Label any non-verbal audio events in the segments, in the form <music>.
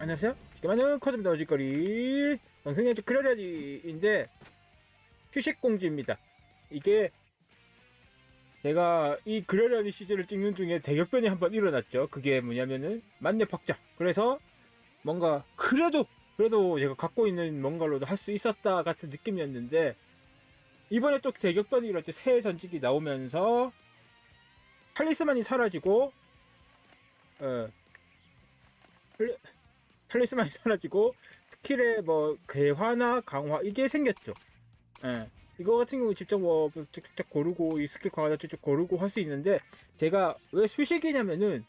안녕하세요. 지금 하는 코드입니다. 어짓거리. 방송의 크려리인데 휴식공지입니다. 이게 제가 이 그려려니 시즌을 찍는 중에 대격변이 한 번 일어났죠. 그게 뭐냐면은 만렙 확장. 그래서 뭔가 그래도 그래도 제가 갖고 있는 뭔가로도 할 수 있었다 같은 느낌이었는데 이번에 또 대격변이 일어났죠. 새 전직이 나오면서 탈리스만이 사라지고 어 탈리, 탈리스만이 사라지고 스킬의 뭐 괴화나 강화 이게 생겼죠. 예. 이거 같은 경우 직접 뭐 직접 고르고 이 스킬 강화도 직접 고르고 할 수 있는데 제가 왜 수식이냐면은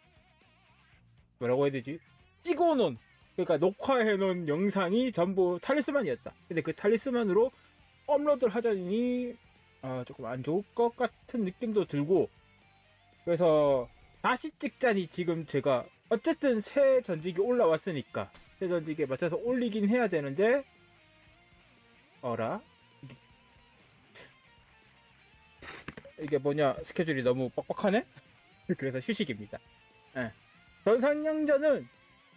뭐라고 해야 되지? 찍어놓은 그러니까 녹화해놓은 영상이 전부 탈리스만이었다. 근데 그 탈리스만으로 업로드를 하자니 아, 조금 안 좋을 것 같은 느낌도 들고 그래서 다시 찍자니 지금 제가 어쨌든 새 전직이 올라왔으니까 새 전직에 맞춰서 올리긴 해야 되는데 어라? 이게, 뭐냐? 스케줄이 너무 빡빡하네? <laughs> 그래서 휴식입니다. 예. 전상영전은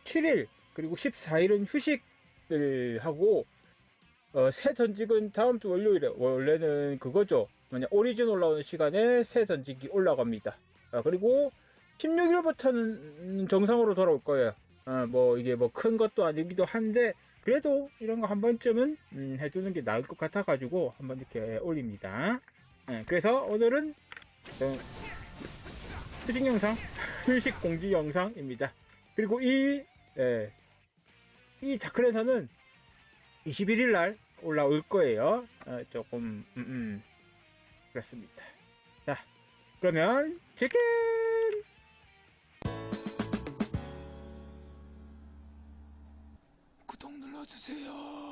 7일 그리고 14일은 휴식을 하고 어, 새 전직은 다음 주 월요일에 원래는 그거죠. 뭐냐 오리진 올라오는 시간에 새 전직이 올라갑니다. 아, 그리고 16일부터는 정상으로 돌아올 거예요. 아, 뭐 이게 뭐 큰 것도 아니기도 한데 그래도 이런 거 한 번쯤은 음, 해주는 게 나을 것 같아 가지고 한번 이렇게 올립니다. 예, 그래서 오늘은 어, 휴식 영상, <laughs> 휴식 공지 영상입니다. 그리고 이 예, 이 자클에서는 21일 날 올라올 거예요. 어, 조금 음, 음, 그렇습니다. 자, 그러면 치킨! 눌러주세요.